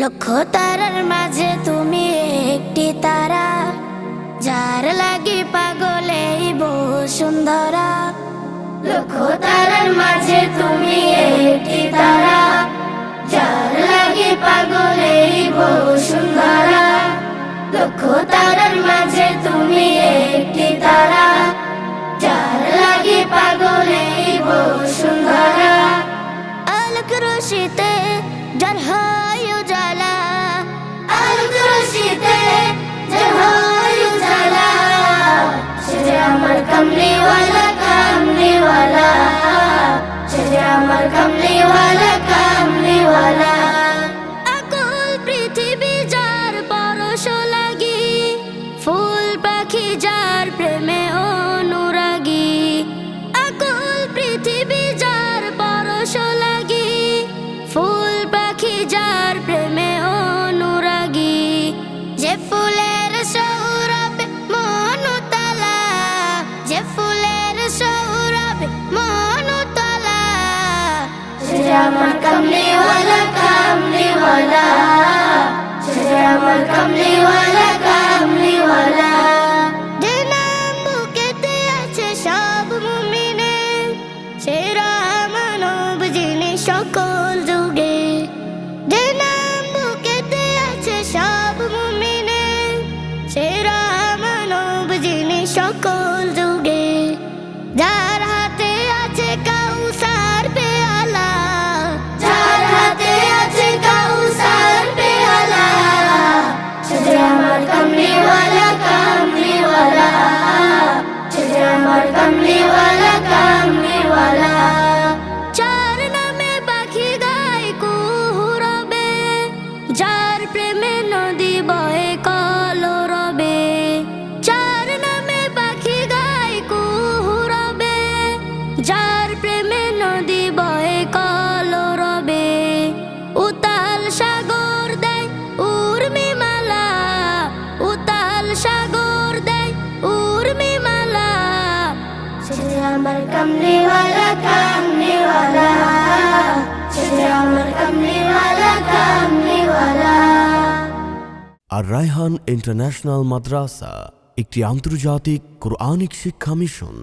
লক্ষ তারার মাঝে তুমি একটি তারা, যার লাগি পাগলে সুন্দরা। লক্ষ তারার মাঝে তুমি একটি তারা, যার লাগি পাগলে সুন্দরা। লক্ষ তারার মাঝে তুমি একটি তারা, যার লাগি পাগলে সুন্দরা। আলোক রশিতে আমার কামলিওয়ালা কামলিওয়ালা সে আমার কামলিওয়ালা কামলিওয়ালা যে নাম বুকেতে আছে সব মুমিনে সেরা মানব যিনি সকল সকল আমার কমলিওয়ালা আর রায়হান ইন্টারন্যাশনাল মাদ্রাসা একটি আন্তর্জাতিক কোরআনিক শিক্ষা মিশন।